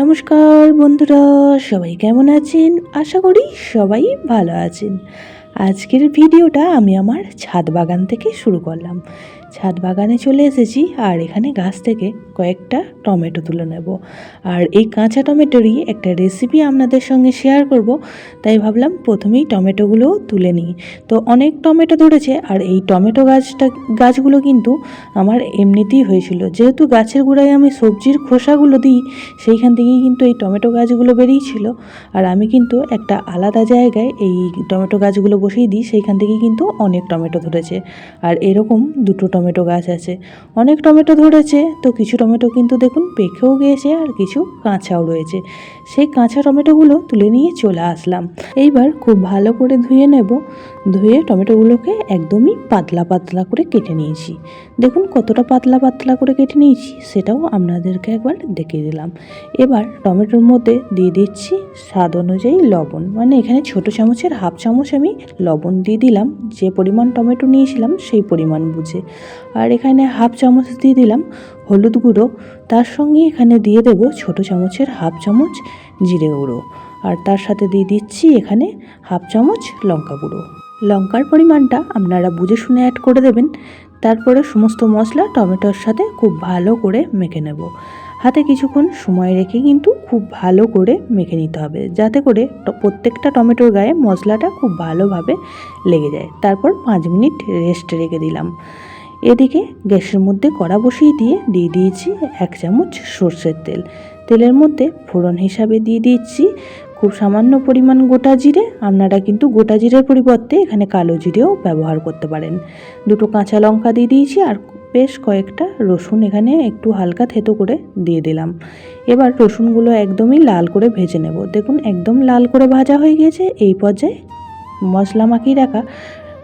নমস্কার বন্ধুরা, সবাই কেমন আছেন? আশা করি সবাই ভালো আছেন। আজকের ভিডিওটা আমি আমার ছাদ বাগান থেকে শুরু করলাম। ছাদ বাগানে চলে এসেছি আর এখানে গাছ থেকে কয়েকটা টমেটো তুলে নেব। আর এই কাঁচা টমেটোরই একটা রেসিপি আপনাদের সঙ্গে শেয়ার করব, তাই ভাবলাম প্রথমেই টমেটোগুলো তুলে নিই। তো অনেক টমেটো ধরেছে আর এই টমেটো গাছটা, গাছগুলো কিন্তু আমার এমনিতেই হয়েছিল। যেহেতু গাছের গোড়ায় আমি সবজির খোসাগুলো দিই, সেইখান থেকেই কিন্তু এই টমেটো গাছগুলো বেরিয়েছিল। আর আমি কিন্তু একটা আলাদা জায়গায় এই টমেটো গাছগুলো বসিয়ে দিই, সেইখান থেকেই কিন্তু অনেক টমেটো ধরেছে। আর এরকম দুটো টমেটো গাছ আছে। অনেক টমেটো ধরেছে, তো কিছু টমেটো কিন্তু দেখুন পেকেও গিয়েছে আর কিছু কাঁচাও রয়েছে। সেই কাঁচা টমেটোগুলো তুলে নিয়ে চলে আসলাম। এইবার খুব ভালো করে ধুয়ে নেব। ধুয়ে টমেটোগুলোকে একদমই পাতলা পাতলা করে কেটে নিয়েছি। দেখুন কতটা পাতলা পাতলা করে কেটে নিয়েছি, সেটাও আপনাদেরকে একবার দেখিয়ে দিলাম। এবার টমেটোর মধ্যে দিয়ে দিচ্ছি স্বাদ অনুযায়ী লবণ। মানে এখানে ছোট চামচের হাফ চামচ আমি লবণ দিয়ে দিলাম। যে পরিমাণ টমেটো নিয়েছিলাম সেই পরিমাণ বুঝে। আর এখানে হাফ চামচ দিয়ে দিলাম হলুদ গুঁড়ো। তার সঙ্গে এখানে দিয়ে দেবো ছোট চামচের হাফ চামচ জিরে গুঁড়ো। আর তার সাথে দিয়ে দিচ্ছি এখানে হাফ চামচ লঙ্কা গুঁড়ো। লঙ্কার পরিমাণটা আপনারা বুঝে শুনে অ্যাড করে দেবেন। তারপরে সমস্ত মশলা টমেটোর সাথে খুব ভালো করে মেখে নেব। হাতে কিছুক্ষণ সময় রেখে কিন্তু খুব ভালো করে মেখে নিতে হবে, যাতে করে প্রত্যেকটা টমেটোর গায়ে মশলাটা খুব ভালোভাবে লেগে যায়। তারপর পাঁচ মিনিট রেস্ট রেখে দিলাম। এদিকে গ্যাসের মধ্যে কড়া বসিয়ে দিয়ে দিয়ে দিয়েছি এক চামচ সর্ষের তেল। তেলের মধ্যে ফোড়ন হিসাবে দিয়ে দিচ্ছি। খুব সামান্য পরিমাণ গোটা জিরে। আপনারা কিন্তু গোটা জিরের পরিবর্তে এখানে কালো জিরেও ব্যবহার করতে পারেন। দুটো কাঁচা লঙ্কা দিয়ে দিয়েছি আর বেশ কয়েকটা রসুন এখানে একটু হালকা থেতো করে দিয়ে দিলাম। এবার রসুনগুলো একদমই লাল করে ভেজে নেব। দেখুন, একদম লাল করে ভাজা হয়ে গিয়েছে। এই পর্যায়ে মশলা মাখিয়ে রাখা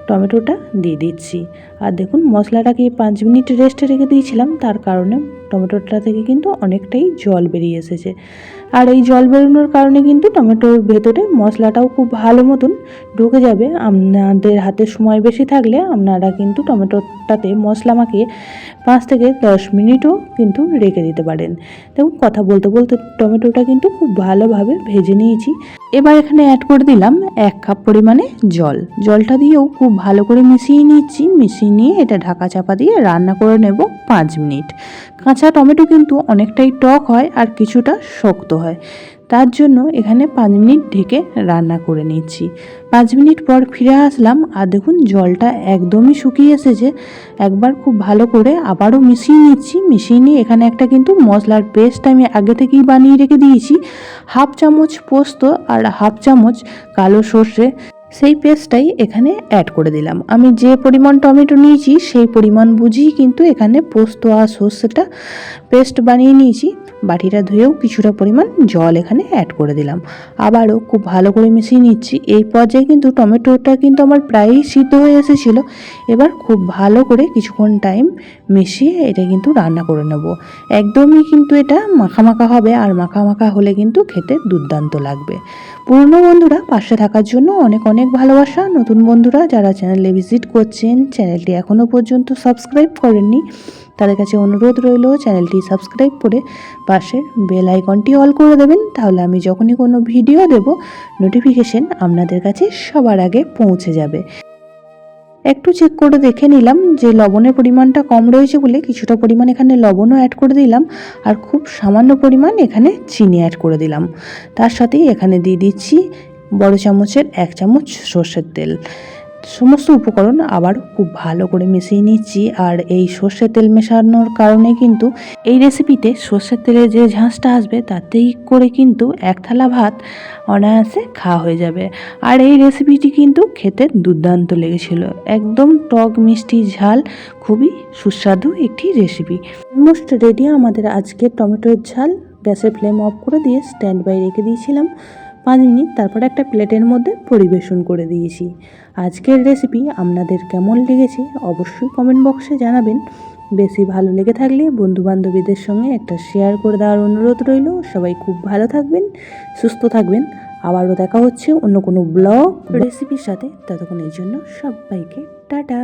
টমেটোটা দিয়ে দিচ্ছি। আর দেখুন মশলাটাকে পাঁচ মিনিট রেস্টে রেখে দিয়েছিলাম তার কারণে টমেটোটা থেকে কিন্তু অনেকটাই জল বেরিয়ে এসেছে। আর এই জল বেরোনোর কারণে কিন্তু টমেটোর ভেতরে মশলাটাও খুব ভালো মতন ঢুকে যাবে। আপনাদের হাতে সময় বেশি থাকলে আপনারা কিন্তু টমেটোটাতে মশলা মাখিয়ে পাঁচ থেকে দশ মিনিটও কিন্তু রেখে দিতে পারেন। দেখুন, কথা বলতে বলতে টমেটোটা কিন্তু খুব ভালোভাবে ভেজে নিয়েছি। এবার এখানে অ্যাড করে দিলাম এক কাপ পরিমাণে জল। জলটা দিয়েও খুব ভালো করে মিশিয়ে নিচ্ছি। মিশিয়ে নিয়ে এটা ঢাকা চাপা দিয়ে রান্না করে নেব পাঁচ মিনিট। কাঁচা টমেটো কিন্তু অনেকটাই টক হয় আর কিছুটা শক্ত হয়। তার জন্য এখানে পাঁচ মিনিট ঢেকে রান্না করে নিচ্ছি। পাঁচ মিনিট পর ফিরে আসলাম আর দেখুন জলটা একদমই শুকিয়ে এসেছে। একবার খুব ভালো করে আবারও মিশিয়ে নিচ্ছি। মিশিয়ে নিয়ে এখানে একটা কিন্তু মশলার পেস্ট আমি আগে থেকেই বানিয়ে রেখে দিয়েছি। হাফ চামচ পোস্ত আর হাফ চামচ কালো সর্ষে। সেই পেস্টটাই এখানে অ্যাড করে দিলাম। আমি যে পরিমাণ টমেটো নিয়েছি, সেই পরিমাণ বুঝিয়ে কিন্তু এখানে পোস্ত আর সর্ষেটা পেস্ট বানিয়ে নিয়েছি। বাটিটা ধুয়েও কিছুটা পরিমাণ জল এখানে অ্যাড করে দিলাম। আবারও খুব ভালো করে মিশিয়ে নিচ্ছি। এই পর্যায়ে কিন্তু টমেটোটা কিন্তু আমার প্রায়ই সিদ্ধ হয়ে এসেছিল। এবার খুব ভালো করে কিছুক্ষণ টাইম মিশিয়ে এটা কিন্তু রান্না করে নেব। একদমই কিন্তু এটা মাখা মাখা হবে, আর মাখা মাখা হলে কিন্তু খেতে দুর্দান্ত লাগবে। পুরনো বন্ধুরা পাশে থাকার জন্য অনেক অনেক ভালোবাসা। নতুন বন্ধুরা যারা চ্যানেলে ভিজিট করছেন, চ্যানেলটি এখনও পর্যন্ত সাবস্ক্রাইব করেননি, তাদের কাছে অনুরোধ রইল চ্যানেলটি সাবস্ক্রাইব করে পাশে বেল আইকনটি অল করে দেবেন। তাহলে আমি যখনই কোনো ভিডিও দেব নোটিফিকেশন আপনাদের কাছে সবার আগে পৌঁছে যাবে। একটু চেক করে দেখে নিলাম যে লবণের পরিমাণটা কম রয়েছে বলে কিছুটা পরিমাণ এখানে লবণও অ্যাড করে দিলাম আর খুব সামান্য পরিমাণ এখানে চিনি অ্যাড করে দিলাম। তার সাথেই এখানে দিয়ে দিচ্ছি বড় চামচের এক চামচ সর্ষের তেল। সমস্ত উপকরণ আবার খুব ভালো করে মিশিয়ে নিচ্ছি আর এই সর্ষের তেল মেশানোর কারণে কিন্তু এই রেসিপিতে সর্ষের তেলের যে ঝাঁসটা আসবে তাতেই করে কিন্তু এক থালা ভাত অনায়াসে খাওয়া হয়ে যাবে। আর এই রেসিপিটি কিন্তু খেতে দুর্দান্ত লেগেছিল। একদম টক মিষ্টি ঝাল, খুবই সুস্বাদু একটি রেসিপি অলমোস্ট রেডি আমাদের আজকের টমেটোর ঝাল। গ্যাসের ফ্লেম অফ করে দিয়ে স্ট্যান্ড বাই রেখে দিয়েছিলাম। পাঁচ মিনিট তারপর একটা প্লেটের মধ্যে পরিবেশন করে দিয়েছি। আজকের রেসিপি আপনাদের কেমন লেগেছে অবশ্যই কমেন্ট বক্সে জানাবেন। বেশি ভালো লেগে থাকলে বন্ধু বান্ধবীদের সঙ্গে একটা শেয়ার করে দেওয়ার অনুরোধ রইল। সবাই খুব ভালো থাকবেন, সুস্থ থাকবেন। আবারও দেখা হচ্ছে অন্য কোনো ব্লগ রেসিপির সাথে। ততক্ষণের জন্য সবাইকে টাটা।